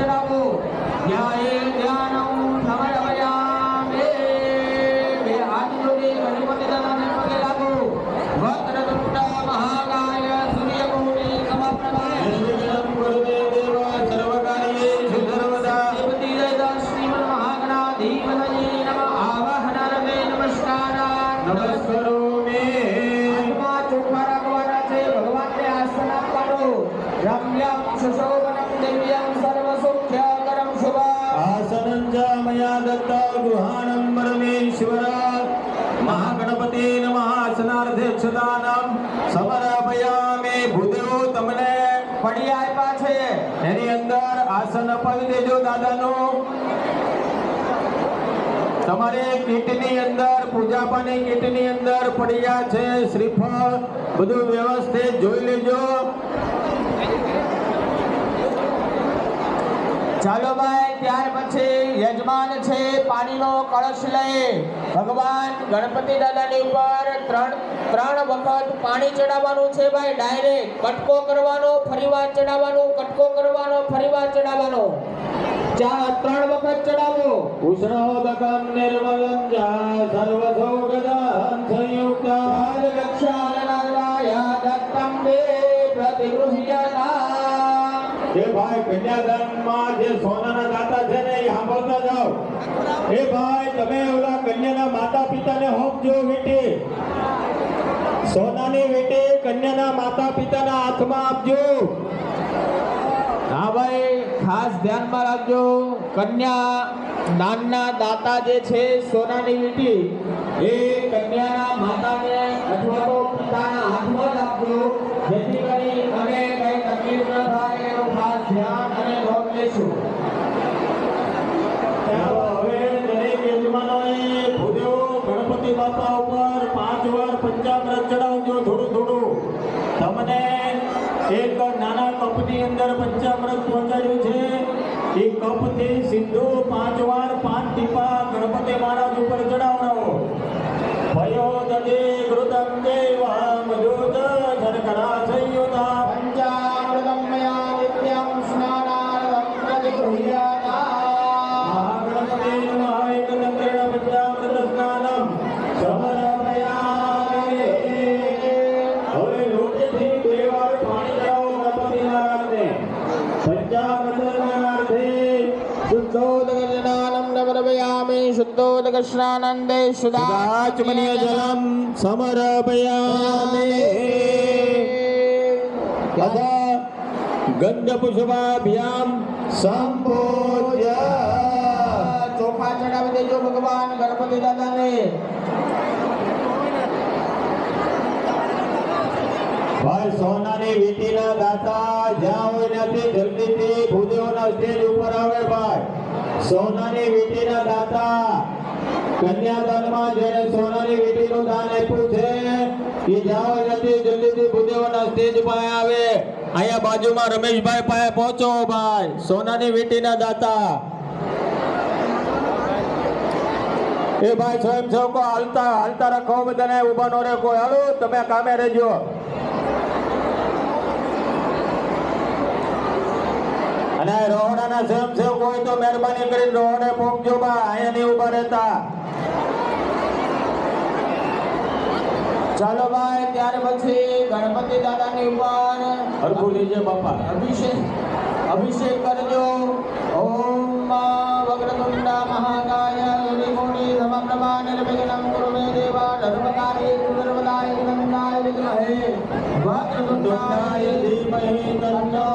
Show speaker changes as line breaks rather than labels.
ચડાવો ધ્યાયે ધ્યાનમ સમર્પયામિ બે હાથ જોડી ગણપતિ દાદાને પગે લાગો વક્રતુંડ મહાકાય સૂર્યકોટિ સમપ્રભા
નિર્વિઘ્नं કુરુતે ભગવાનને આસન સર્વદા
દેવતી દયા નમઃ
આસનાર્ધેક્ષદાનમ સમર્પયામિ ભૂદેવો તમને
પડી આપ્યા છે.
એની અંદર આસન અપાવી દેજો દાદાનું. તમારે કીટની અંદર, પૂજાપાની કીટની અંદર પડ્યા છે, શ્રીફળ બધું વ્યવસ્થિત જોઈ લેજો.
ચાલો ભાઈ ત્યાર પછી યજમાન છે પાણીનો કળશ લઈ ભગવાન ગણપતિ દાદાની ઉપર ત્રણ ત્રણ વખત પાણી ચડાવવાનું છે ભાઈ ડાયરેક્ટ કટકો કરવાનો ફરીવાર ચડાવવાનો કટકો કરવાનો ફરીવાર ચડાવવાનો. ચા ત્રણ વખત ચડાવો.
ઉષ્ણોદકમ નિર્મલમ જા સર્વસૌગદાન સંયુક્તા
રક્ષાલનાય દત્તમ દે પ્રતિગૃહ્યતા.
જે ભાઈ કન્યાદાનમાં જે સોનાના દાતા છે ને એ સાંભળતા જાઓ એ ભાઈ તમે ઓલા કન્યાના માતા પિતાને હોપજો વીટી. સોનાની વીટી કન્યાના માતા પિતાના હાથમાં આપજો.
હા ભાઈ, ખાસ ધ્યાનમાં રાખજો. કન્યા નાનના દાતા જે છે, સોનાની વીટી, એ કન્યાના માતાને અથવા તો પિતાના હાથમાં જ આપજો જેથી કરી અને કઈ તકલીફ ન થાય એનું ખાસ ધ્યાન અને નોંધ લેશું
ચાલો હવે દરેક યજમાનોએ ભૂદેવો ગણપતિ બાપા ઉપર પાંચ વાર પંચામૃત ચડાવજો
નવરવયામિ શુદ્ધોદકસ્નાનંદે
સુદાચમનીય જલમ સમર્પયામિ તથા ગંધપુષ્પાભ્યામ સંપૂજ્ય
ચોખા ચડાવી દેજો ભગવાન ગણપતિ દાદાને
ભાઈ સોનાની વીંટીના દાતા જ્યાં હોય નથી જલ્દીથી ભૂદેવોના સ્ટેજ ઉપર આવે ભાઈ સોનાની વીંટીના દાતા. કન્યાદાનમાં જેને સોનાની વીટીનું દાન આપ્યું છે, એ જાઓ નથી જલ્દીથી ભૂદેવોના સ્ટેજ પાસે આવે. અહીંયા બાજુમાં રમેશભાઈ પાસે પહોંચો ભાઈ. સોનાની વીંટીના દાતા. એ ભાઈ સ્વયંસેવકો, હાલતા હાલતા રાખો બધાને, ઊભા નો રહે કોઈ. હાલો, તમે કામે રહેજો. રોહડાના સ્વયંસેવકો હોય તો મહેરબાની કરીને રોડે પોકજો બા અહીંયા નહીં ઊભા રહેતા.
ચાલો ભાઈ ત્યાર પછી ગણપતિ દાદાની ઉપર
હરખું લીજે બાપા.
અભિષેક અભિષેક કરજો. ઓમ વક્રતુંડ મહાકાય સૂર્યકોટિ સમપ્રભા નિર્વિઘ્નમ કુરુમે દેવા ધર્મકાર્યે સર્વદાય નંદાય વિદ્મહે વક્રતુંડાય
ધીમહિ તન્નો